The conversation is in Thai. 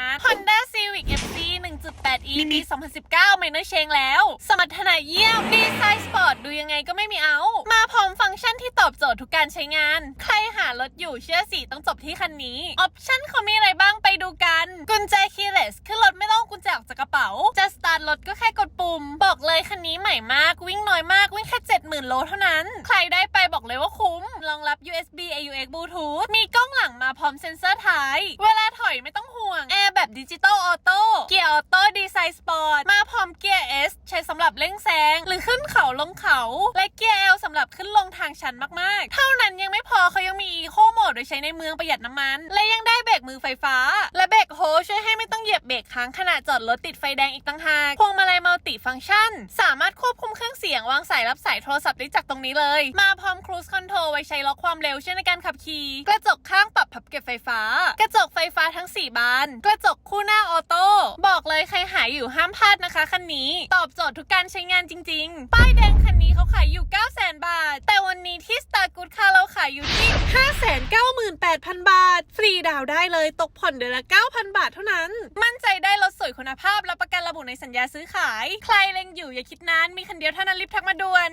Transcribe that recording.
าน Honda Civic FZ 1.8e ปี2019 Minor Change แล้ว สมรรถนะเยี่ยม ดีไซน์สปอร์ตดูยังไงก็ไม่มีเอา มาพร้อมฟังก์ชันที่ตอบโจทย์ทุกการใช้งาน ใครหารถอยู่เชื่อสิต้องจบที่คันนี้ ออปชั่นเขามีอะไรบ้างไปดูกัน กุญแจคีย์เลสขึ้นรถไม่ต้องกุญแจออกจากกระเป๋า จะสตาร์ทรถก็แค่กดปุ่ม บอกเลยคันนี้ใหม่มากวิ่งน้อยมากวิ่งแค่ 70,000 โลเท่านั้น ใครได้ไปบอกเลยว่าคุ้ม รองรับ USB AUX Bluetooth มีกล้องหลังมาพร้อมเซ็นเซอร์ท้าย เวลาถอยไม่ต้องห่วงแอร์ แบบดิจิตอลออโต้เกียร์ออโต้ดีไซน์สปอร์ตมาพร้อมเกียร์ S ใช้สำหรับเร่งแซงหรือขึ้นเขาลงเขา และเกียร์ L สำหรับขึ้นลงทางชันมากๆ เท่านั้นยังไม่พอเขายังมี Eco Mode โดยใช้ในเมืองประหยัดน้ำมัน และยังได้เบรกมือไฟฟ้า และเบรกโฮช่วยให้ไม่ต้องเหยียบเบรกค้างขณะจอดรถติดไฟแดงอีกต่างหากพวงมาลัยมัลติฟังก์ชัน สามารถควบคุมเครื่องเสียง วางสายรับสายโทรศัพท์ได้จากตรงนี้เลย มาพร้อมครูซคอนโทรไว้ใช้ล็อกความเร็วช่วยในการขับขี่ กระจกข้างปรับพับเก็บไฟฟ้า กระจกไฟฟ้าทั้ง 4 บาน กระจกคู่หน้าออโต้ บอกเลยใครหายอยู่ห้ามพลาดนะคะคันนี้ ตอบโจทย์ทุกการใช้งานจริง ๆ ป้ายแดงคันนี้เขาขายอยู่ 9 0 0 0 0 0 บาท แต่วันนี้ที่ Star Good Car เราขายอยู่ที่ 598,000 บาท ฟรีดาวได้เลยตกผ่อนเดือนละ 9,000 บาทเท่านั้น มั่นใจได้รถสวยคุณภาพรับประกันระบุในสัญญาซื้อขาย ใครเล็งอยู่อย่าคิดนานมีคันเดียวเท่านั้นรีบทักมาด่วน